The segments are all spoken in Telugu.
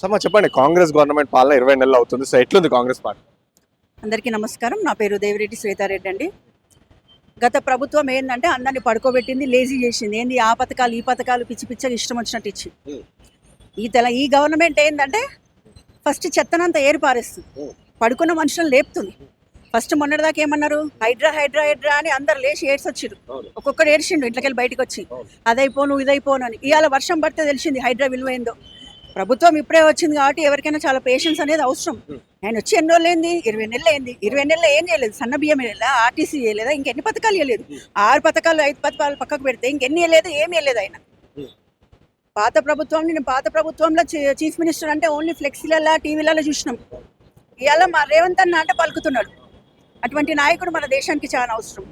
సమ్మా చెప్పండి కాంగ్రెస్ గవర్నమెంట్ పాలన ఇరవై నెలలు అవుతుంది సో ఎట్లుంది కాంగ్రెస్ పార్టీ అందరికీ నమస్కారం నా పేరు దేవిరెడ్డి శ్వేతారెడ్డి అండి. గత ప్రభుత్వం ఏంటంటే అందరిని పడుకోబెట్టింది లేజీ చేసింది. ఏంది ఆ పథకాలు ఈ పథకాలు పిచ్చి పిచ్చగా ఇష్టం వచ్చినట్టు ఇచ్చి. ఈ తెల ఈ గవర్నమెంట్ ఏంటంటే ఫస్ట్ చెత్తనంతా ఏరి పారేస్తుంది. Hmm. పడుకున్న మనుషులను లేపుతుంది. ఫస్ట్ మొన్నటిదాకా ఏమన్నారు? హైడ్రా హైడ్రా హైడ్రా అని అందరు లేచి ఏడ్చి వచ్చిరు ఒక్కొక్కరు ఏడ్చిండు ఇంట్లోకెళ్ళి బయటకు వచ్చి. అదైపోను ఇదైపోను అని. ఇవాళ వర్షం పడితే తెలిసింది హైడ్రా విలువ ఏందో. ప్రభుత్వం ఇప్పుడే వచ్చింది కాబట్టి ఎవరికైనా చాలా పేషెన్స్ అనేది అవసరం. ఆయన వచ్చి ఎన్ని రోజులు ఏంది ఇరవై నెలలు ఏంది ఇరవై నెలలు ఏం చేయలేదు. సన్న బియ్యం వేయలేదా? ఆర్టీసీ వేయలేదా? ఇంకెన్ని పథకాలు వేయలేదు. ఆరు పథకాలు ఐదు పథకాలు పక్కకు పెడితే ఇంకెన్ని వేయలేదు? ఏం వేయలేదు ఆయన. పాత ప్రభుత్వం నేను పాత ప్రభుత్వంలో చీఫ్ మినిస్టర్ అంటే ఓన్లీ ఫ్లెక్సీలలో టీవీలలో చూసినాం. ఇవాళ మా రేవంత్ అన్న అంటే పలుకుతున్నాడు. అటువంటి నాయకుడు మన దేశానికి చాలా అవసరం.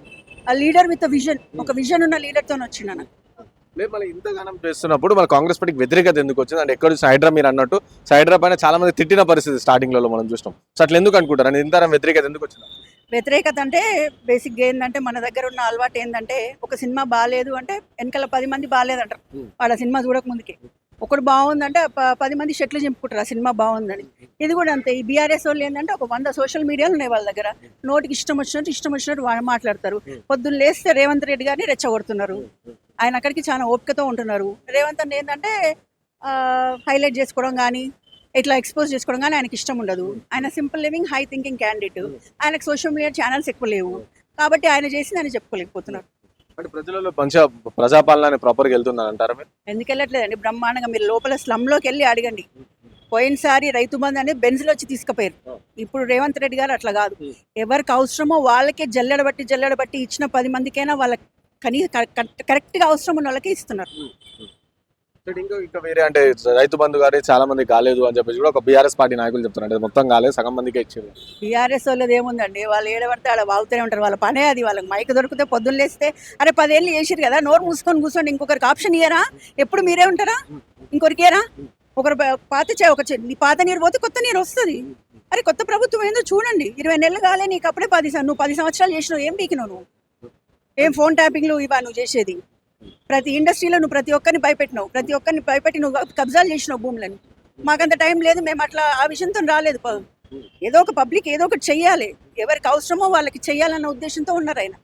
ఆ లీడర్ విత్ విజన్ ఒక విజన్ ఉన్న లీడర్తో వచ్చిన లేదు మళ్ళీ ఇంతగానం చేస్తున్నప్పుడు మన కాంగ్రెస్ పార్టీకి వ్యతిరేకత ఎందుకు వచ్చింది? అంటే ఎక్కడ హైడ్రా మీరు అన్నట్టు సో హైడ్రా పైన చాలా మంది తిట్టిన పరిస్థితి స్టార్టింగ్లో మనం చూసినాం. సో అట్లా ఎందుకు అనుకుంటారు? అంటే ఇంత వ్యతిరేకత ఎందుకు వచ్చింది? వ్యతిరేకత అంటే బేసిక్గా ఏంటంటే మన దగ్గర ఉన్న అలవాటు ఏంటంటే ఒక సినిమా బాగాలేదు అంటే వెనకాల పది మంది బాగాలేదంటారు. వాళ్ళ సినిమా చూడక ముందుకే. ఒకడు బాగుందంటే పది మంది షెట్లు చెప్పుకుంటారు ఆ సినిమా బాగుందని. ఇది కూడా అంతే. ఈ బీఆర్ఎస్ వాళ్ళు ఏంటంటే ఒక వంద సోషల్ మీడియాలు ఉన్నాయి వాళ్ళ దగ్గర. నోటికి ఇష్టం వచ్చినట్టు ఇష్టం వచ్చినట్టు వాళ్ళు మాట్లాడతారు. పొద్దున్న లేస్తే రేవంత్ రెడ్డి గారిని రెచ్చగొడుతున్నారు. ఆయన అక్కడికి చాలా ఓపికతో ఉంటున్నారు. రేవంత్ అన్న ఏంటంటే హైలైట్ చేసుకోవడం కానీ ఇట్లా ఎక్స్పోజ్ చేసుకోవడం కానీ ఆయనకి ఇష్టం ఉండదు. ఆయన simple living high thinking candidate. ఆయనకు సోషల్ మీడియా ఛానల్స్ ఎక్కువ లేవు. కాబట్టి ఆయన చేసింది ఆయన చెప్పుకోలేకపోతున్నారు. అంటే ప్రజలలో మంచిగా ప్రజాపాలన ప్రాపర్గా మీరు? ఎందుకు వెళ్ళట్లేదండి? బ్రహ్మాండంగా మీరు లోపల స్లమ్లోకి వెళ్ళి అడగండి. పోయినసారి రైతు బంధు అనేది బెంజ్లో వచ్చి తీసుకుపోయారు. ఇప్పుడు రేవంత్ రెడ్డి గారు అట్లా కాదు. ఎవరికి అవసరమో వాళ్ళకే జల్లెడ బట్టి జల్లెడ బట్టి ఇచ్చిన పది మందికైనా వాళ్ళ కనీస కరెక్ట్గా అవసరం ఉన్న వాళ్ళకే ఇస్తున్నారు. ఇంకా వేరే అంటే రైతు బంధు గారి చాలా మంది కాలేదు అని చెప్పేసి కూడా ఒక బీఆర్ఎస్ పార్టీ నాయకులు చెప్తున్నారు. మొత్తం కాలేదు సగం మందికే ఇచ్చారు. బీఆర్ఎస్ వాళ్ళది ఏముందండి? వాళ్ళు ఏడబడితే అలా వాగుతూనే ఉంటారు. వాళ్ళ పనే అది. వాళ్ళకి మైక్ దొరికితే పొద్దున్న లేస్తే అరే పదేళ్ళు చేసిరు కదా నోరు మూసుకొని కూర్చోండి ఇంకొకరికి ఆప్షన్ ఇయ్యరా? ఎప్పుడు మీరే ఉంటారా? ఇంకొకరికి ఇయ్యరా? ఒకరు పాత చే- ఒక పాత నీరు పోతే కొత్త నీరు వస్తుంది. అరే కొత్త ప్రభుత్వం ఏందో చూడండి. ఇరవై నెలలు కాలే నీకు అప్పుడే పది నువ్వు పది సంవత్సరాలు చేసినావు. ఏం పీకినావు నువ్వు? ఏం ఫోన్ ట్యాపింగ్లు ఇవా నువ్వు చేసేది? ప్రతి ఇండస్ట్రీలో నువ్వు ప్రతి ఒక్కరిని భయపెట్టినావు. ప్రతి ఒక్కరిని భయపెట్టి నువ్వు కబ్జాలు చేసినావు భూములను. మాకంత టైం లేదు మేము అట్లా ఆ విషయంతో రాలేదు ఏదో ఒక పబ్లిక్ ఏదో ఒకటి చెయ్యాలి. ఎవరికి అవసరమో వాళ్ళకి చెయ్యాలన్న ఉద్దేశంతో ఉన్నారు ఆయన.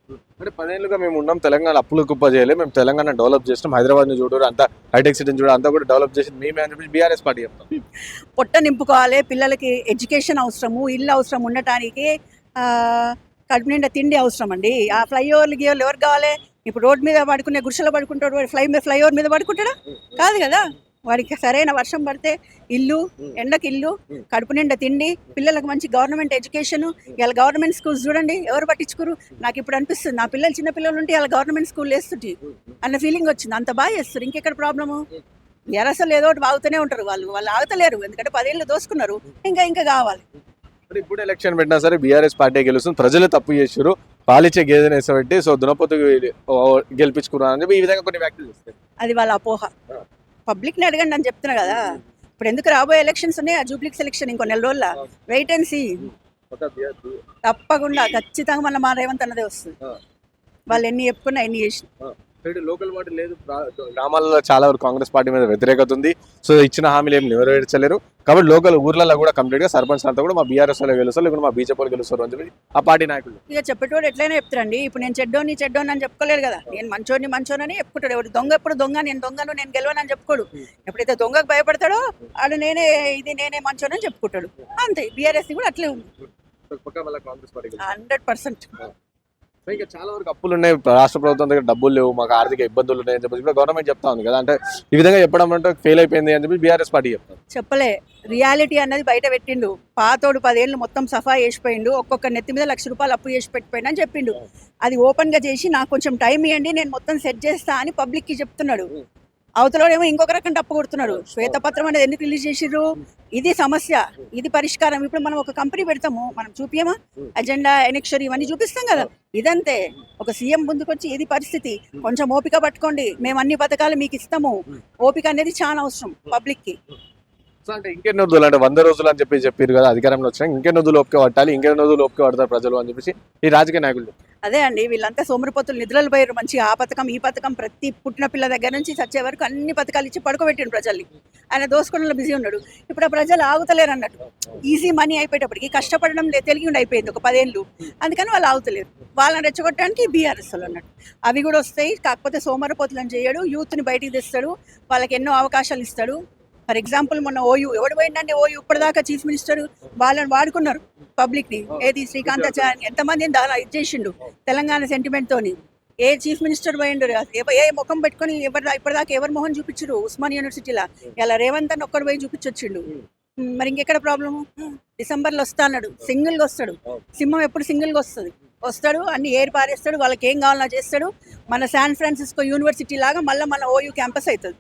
అంటే పదేళ్ళుగా మేము ఉన్నాం తెలంగాణ అప్పులు కుప్ప చేయలేదు మేము తెలంగాణ డెవలప్ చేసినాం హైదరాబాద్ని చూడరు అంతా హైటెక్ సిటీని చూడరు అంతా కూడా డెవలప్ చేసింది మేమే అని చెప్పి బీఆర్ఎస్ పార్టీ చెప్తాం. పొట్ట నింపుకోవాలి పిల్లలకి ఎడ్యుకేషన్ అవసరము ఇల్లు అవసరం ఉండటానికి కడుపు నిండా తిండి అవసరం అండి ఆ ఫ్లైఓవర్లు గియోర్లు ఎవరు కావాలి? ఇప్పుడు రోడ్ మీద పడుకునే గుడిసెలో పడుకుంటాడు వాడు ఫ్లై ఫ్లైఓవర్ మీద పడుకుంటాడా? కాదు కదా. వాడికి సరైన వర్షం పడితే ఇల్లు ఎండకి ఇల్లు కడుపు నిండా తిండి పిల్లలకు మంచి గవర్నమెంట్ ఎడ్యుకేషన్ ఇలా గవర్నమెంట్ స్కూల్స్ చూడండి ఎవరు పట్టించుకోరు? నాకు ఇప్పుడు అనిపిస్తుంది నా పిల్లలు చిన్న పిల్లలు ఉంటే ఇలా గవర్నమెంట్ స్కూల్ వేస్తుంటే అన్న ఫీలింగ్ వచ్చింది. అంత బాగా చేస్తారు ఇంకెక్కడ ప్రాబ్లము? ఎరసలు ఏదో ఒకటి బాగుతూనే ఉంటారు వాళ్ళు వాళ్ళు ఆగుతలేరు ఎందుకంటే పదేళ్ళు దోసుకున్నారు ఇంకా ఇంకా కావాలి. మరి ఇప్పుడు ఎలక్షన్ పెట్టినా సరే బీఆర్ఎస్ పార్టీ గెలుస్తుంది. ప్రజలు తప్పు చేశారు. పాలిచ్చే గేదెని వేసబెట్టి సో దునపోతు గెలిపించుకున్నారు అని చెప్పి ఈ విధంగా కొన్ని వ్యాఖ్యలు చేస్తారు. అది వాళ్ళ అపోహ. పబ్లిక్ని అడగండి అని చెప్తున్నా కదా. ఇప్పుడు ఎందుకు రాబోయే ఎలక్షన్స్ ఉన్నాయి? ఆ జూబ్లిక్స్ ఎలక్షన్ ఇంకో నెల రోజుల. వెయిట్ అండ్ సీ తప్పకుండా ఖచ్చితంగా మన మా రేవంత్ అన్నదే వస్తుంది. వాళ్ళు ఎన్ని చెప్పుకున్నా ఎన్ని చేసిన. లోకల్ పార్టీ లేదు గ్రామాలలో చాలా వరకు కాంగ్రెస్ పార్టీ మీద వ్యతిరేకత ఉంది. సో ఇచ్చిన హామీలు ఏం నెరవేర్చలేరు కాబట్టి లోకల్ ఊర్లలో కూడా కంప్లీట్గా సర్పంచ్ అంతా కూడా మా బీఆర్ఎస్ వాళ్ళు గెలుస్తారు లేకుంటే మా బీజేపీ వాళ్ళు గెలుస్తారు అని చెప్పి ఆ పార్టీ నాయకులు. ఇక చెప్పేటోడు ఎట్లయినా చెప్తారండి. ఇప్పుడు నేను చెడ్డోని చెడ్డోని అని చెప్పుకోలేడు కదా. నేను మంచోని మంచోనని చెప్పుకుంటాడు. ఎవడు దొంగ ఎప్పుడు దొంగ నేను దొంగను నేను గెలవనని చెప్పుకోడు. ఎప్పుడైతే దొంగకు భయపడతాడో ఆడు నేనే ఇది నేనే మంచోనని చెప్పుకుంటాడు. అంతే. బీఆర్ఎస్ కూడా అట్లే ఉంది. Hundred percent. ఇంకా చాలా వరకు అప్పులు ఉన్నాయి. రాష్ట్ర ప్రభుత్వం దగ్గర డబ్బులు లేవు మాకు ఆర్థిక ఇబ్బందులు ఉన్నాయని చెప్పి కూడా గవర్నమెంట్ చెప్తా ఉంది కదా. అంటే ఈ విధంగా చెప్పడం అంటే ఫెయిల్ అయిపోయింది అని చెప్పి బీఆర్ఎస్ పార్టీ చెప్తారు. చెప్పలే. రియాలిటీ అన్నది బయట పెట్టిండు. పాతోడు పదేళ్ళు మొత్తం సఫా చేసిపోయిండు. ఒక్కొక్క నెత్తి మీద లక్ష రూపాయలు అప్పు చేసి పెట్టిపోయినా అని చెప్పిండు. అది ఓపెన్గా చేసి నాకు కొంచెం టైం ఇవ్వండి నేను మొత్తం సెట్ చేస్తా అని పబ్లిక్కి చెప్తున్నాడు. అవతలోడేమో ఇంకొక రకం తప్పు కొడుతున్నాడు. శ్వేతపత్రం అనేది ఎందుకు రిలీజ్ చేసిర్రు? ఇది సమస్య ఇది పరిష్కారం. ఇప్పుడు మనం ఒక కంపెనీ పెడతాము మనం చూపియమా? అజెండా ఎనెక్షర్ ఇవన్నీ చూపిస్తాం కదా. ఇదంతే. ఒక సీఎం ముందుకొచ్చి ఇది పరిస్థితి. కొంచెం ఓపిక పట్టుకోండి. మేము అన్ని పథకాలు మీకు ఇస్తాము. ఓపిక అనేది చాలా అవసరం పబ్లిక్కి అంటే ఇంకెన్ని రోజులు అంటే వంద రోజులు అని చెప్పి చెప్పారు కదా అధికారంలో వచ్చినా ఇంకెన్ని రోజులు ఓపిక పట్టాలి ఇంకెన్ని రోజులు ఓపిక పడతారు ప్రజలు అని చెప్పేసి ఈ రాజకీయ నాయకులు అదే అండి వీళ్ళంతా సోమరిపోతులు నిద్రలు పోయారు మంచిగా. ఆ పథకం ఈ పథకం ప్రతి పుట్టిన పిల్ల దగ్గర నుంచి చచ్చే వరకు అన్ని పథకాలు ఇచ్చి పడుకోబెట్టిండు ప్రజల్ని. ఆయన దోసుకోవడంలో బిజీ ఉన్నాడు. ఇప్పుడు ఆ ప్రజలు ఆగుతలేరు అన్నట్టు. ఈజీ మనీ అయిపోయేటప్పటికి కష్టపడడం లేదు తెలివి ఉండి అయిపోయింది ఒక పదేళ్ళు. అందుకని వాళ్ళు ఆగుతలేరు. వాళ్ళని రెచ్చగొట్టడానికి బీఆర్ఎస్లు అన్నట్టు. అవి కూడా వస్తాయి. కాకపోతే సోమరిపోతులను చేయడు యూత్ని బయటికి తెస్తాడు వాళ్ళకి ఎన్నో అవకాశాలు ఇస్తాడు. ఫర్ ఎగ్జాంపుల్ మొన్న ఓయూ ఎవడు పోయిందంటే ఓయూ ఇప్పటిదాకా చీఫ్ మినిస్టర్ వాళ్ళని వాడుకున్నారు పబ్లిక్ని ఏది శ్రీకాంతాచార్య ఎంతమందిని దాని ఇది చేసిండు తెలంగాణ సెంటిమెంట్ తోని ఏ చీఫ్ మినిస్టర్ పోయిండు? ఏ ముఖం పెట్టుకొని ఎవరు ఇప్పటిదాకా ఎవరు మొహం చూపించరు ఉస్మాన్ యూనివర్సిటీలో. ఇలా రేవంత్ అని ఒక్కడు పోయి చూపించొచ్చిండు. మరి ఇంకెక్కడ ప్రాబ్లము? డిసెంబర్లో వస్తా అన్నాడు. సింగిల్గా వస్తాడు. సింహం ఎప్పుడు సింగిల్గా వస్తుంది. వస్తాడు అన్ని ఏరి పారేస్తాడు వాళ్ళకి ఏం కావాలన్నా చేస్తాడు. మన శాన్ ఫ్రాన్సిస్కో యూనివర్సిటీ లాగా మళ్ళీ మన ఓయూ క్యాంపస్ అవుతుంది